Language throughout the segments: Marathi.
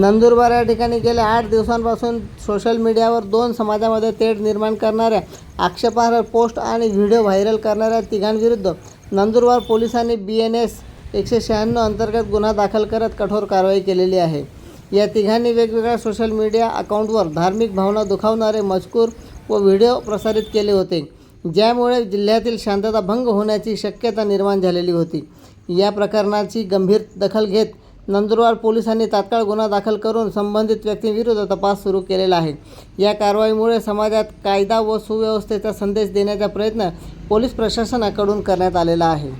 नंदुरबार या ठिकाणी गेल्या आठ दिवसांपासून सोशल मीडियावर दोन समाजामध्ये तेढ निर्माण करणाऱ्या आक्षेपार्ह पोस्ट आणि व्हिडिओ व्हायरल करणाऱ्या तिघांविरुद्ध नंदुरबार पोलिसांनी बी एन एस एकशे शहाण्णव अंतर्गत गुन्हा दाखल करत कठोर कारवाई केलेली आहे. या तिघांनी वेगवेगळ्या सोशल मीडिया अकाउंटवर धार्मिक भावना दुखावणारे मजकूर व व्हिडिओ प्रसारित केले होते ज्यामुळे जिल्ह्यातील शांतता भंग होण्याची शक्यता निर्माण झालेली होती. या प्रकरणाची गंभीर दखल घेत नंदुरबार पोलिसांनी तात्काळ गुन्हा दाखल करून संबंधित व्यक्तींविरुद्ध तपास सुरू केलेला आहे. या कारवाईमुळे समाजात कायदा व सुव्यवस्थेचा संदेश देण्याचा प्रयत्न पोलीस प्रशासनाकडून करण्यात आलेला आहे.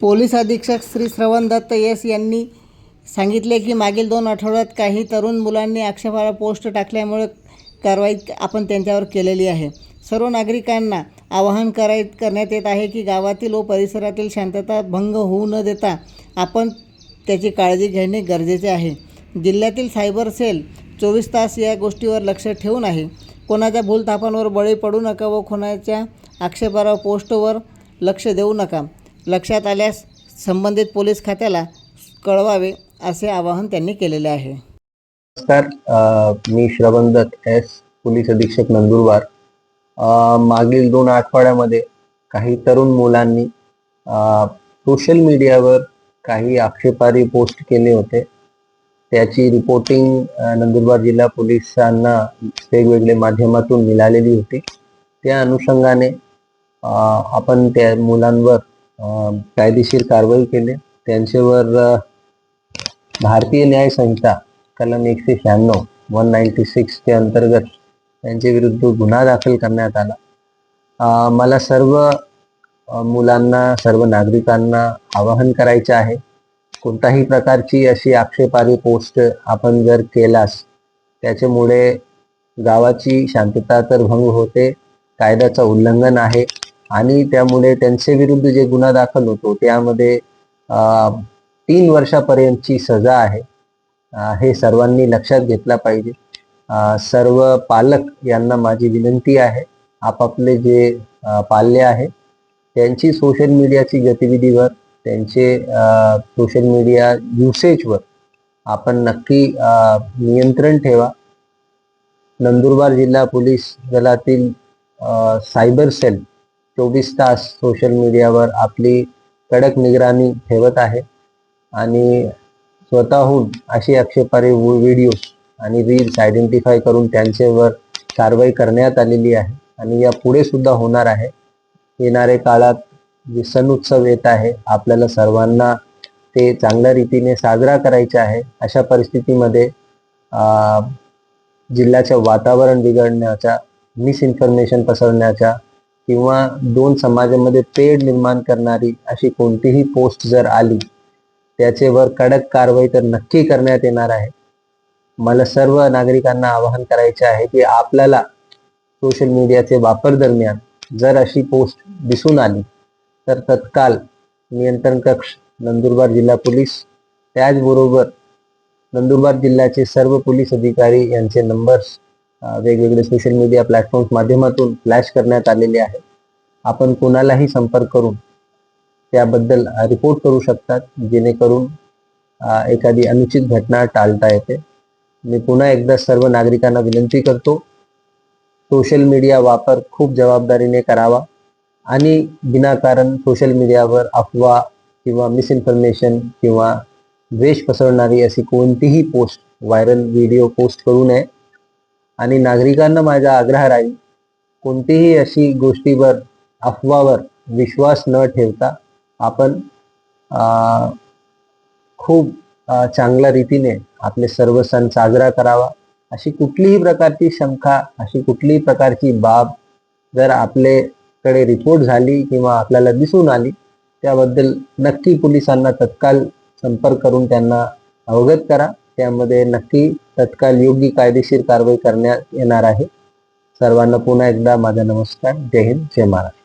पोलीस अधीक्षक श्री श्रवण दत्त एस यांनी सांगितले की मागील दोन आठवड्यात काही तरुण मुलांनी आक्षेपार्ह पोस्ट टाकल्यामुळे कारवाई आपण त्यांच्यावर केलेली आहे. सर्व नागरिकांना आवाहन कराय करण्यात येत आहे की गावातील व परिसरातील शांतता भंग होऊ न देता आपण त्याची काळजी घेणे गरजेचे आहे. जिल्ह्यातील सायबर सेल चोवीस तास या गोष्टीवर लक्ष ठेवून आहे. कोणाच्या भूलथापांवर बळी पडू नका व कोणाच्या आक्षेपार्ह पोस्टवर लक्ष देऊ नका. लक्षात आल्यास संबंधित पोलीस खात्याला कळवावे असे आवाहन त्यांनी केलेले आहे. नमस्कार मी श्रवण दत्त एस पोलीस अधीक्षक नंदुरबार. मागील दोन आठवड्यामध्ये काही तरुण मुलांनी सोशल मीडियावर काही आक्षेपारी पोस्ट केले होते. त्याची रिपोर्टिंग नंदुरबार जिल्हा पोलिसांना वेगवेगळ्या माध्यमातून मिळालेली होती. त्या अनुषंगाने आपण त्या मुलांवर कायदेशीर कारवाई केली. त्यांच्यावर भारतीय न्याय संहिता कलम एकशे शहाण्णव वन नाईन्टी सिक्स के अंतर्गत त्यांच्या विरुद्ध गुन्हा दाखल करण्यात आला. मला सर्व मुलांना सर्व नागरिकांना आवाहन करायचे आहे. कोणताही प्रकारची अशी आक्षेपारी पोस्ट आपण जर केलास त्याच्यामुळे गावाची शांतता तर भंग होते कायद्याचं उल्लंघन आहे आणि त्यामुळे त्यांचे विरुद्ध जे गुन्हा दाखल होतो त्यामध्ये तीन वर्षापर्यंतची सजा आहे. हे सर्वांनी लक्षात घेतला पाहिजे. सर्व पालक यांना माझी विनंती आहे. आपापले जे पाल्य आहे त्यांची सोशल मीडियाची गतिविधीवर त्यांचे सोशल मीडिया युसेजवर आपण नक्की नियंत्रण ठेवा. नंदुरबार जिल्हा पोलीस दलातील सायबर सेल चोवीस तास सोशल मीडियावर आपली कडक निगराणी ठेवत आहे आणि स्वतःहून अशी आक्षेपार्ह व्हिडिओ आणि रील्स आयडेंटिफाय करून त्यांच्यावर कारवाई करण्यात आलेली आहे आणि या पुढे सुद्धा होणार आहे. येणाऱ्या काळात जे सण उत्सव येत आहे आपल्याला सर्वांना ते चांगल्या रीतीने साजरा करायचे आहे. अशा परिस्थितीमध्ये जिल्ह्याचं वातावरण बिघडण्याच्या मिसइन्फॉर्मेशन पसरण्याच्या किंवा दोन समाजामध्ये पेड निर्माण करणारी अशी कोणतीही पोस्ट जर आली त्याच्यावर कडक कारवाई तर नक्की करण्यात येणार आहे. मला सर्व नागरिकांना आवाहन करायचे आहे की आपल्याला सोशल मीडियाचे वापर दरम्यान जर अशी पोस्ट दिसून आली तर तत्काल नियंत्रण कक्ष नंदुरबार जिल्हा पोलीस. त्याचबरोबर नंदुरबार जिल्ह्याचे सर्व पोलीस अधिकारी यांचे नंबर्स वेगवेगळे सोशल मीडिया प्लॅटफॉर्म्स माध्यमातून फ्लॅश करण्यात आलेले आहेत. आपण कोणालाही संपर्क करून त्याबद्दल रिपोर्ट करू शकतात जेणेकरून एखादी अनुचित घटना टाळता येते. मी पुन्हा एकदा सर्व नागरिकांना विनंती करतो सोशल मीडिया वापर खूप जबाबदारीने करावा आणि विनाकारण सोशल मीडियावर अफवा किंवा मिसइन्फॉर्मेशन किंवा द्वेष पसरणारी अशी कोणतीही पोस्ट व्हायरल व्हिडिओ पोस्ट करू नये. आणि नागरिकांना माझा आग्रह राहील कोणतीही अशी गोष्टीवर अफवावर विश्वास न ठेवता आपण खूप चांगल्या रीतीने आपले सर्व सण साजरा करावा. अशी कुठलीही प्रकारची शंका अशी कुठलीही प्रकारची बाब जर आपल्याकडे रिपोर्ट झाली किंवा आपल्याला दिसून आली त्याबद्दल नक्की पोलिसांना तत्काल संपर्क करून त्यांना अवगत करा. त्यामध्ये नक्की तत्काल योग्य कायदेशीर कारवाई करण्यात येणार आहे. सर्वांना पुन्हा एकदा माझा नमस्कार. जय हिंद जय महाराष्ट्र.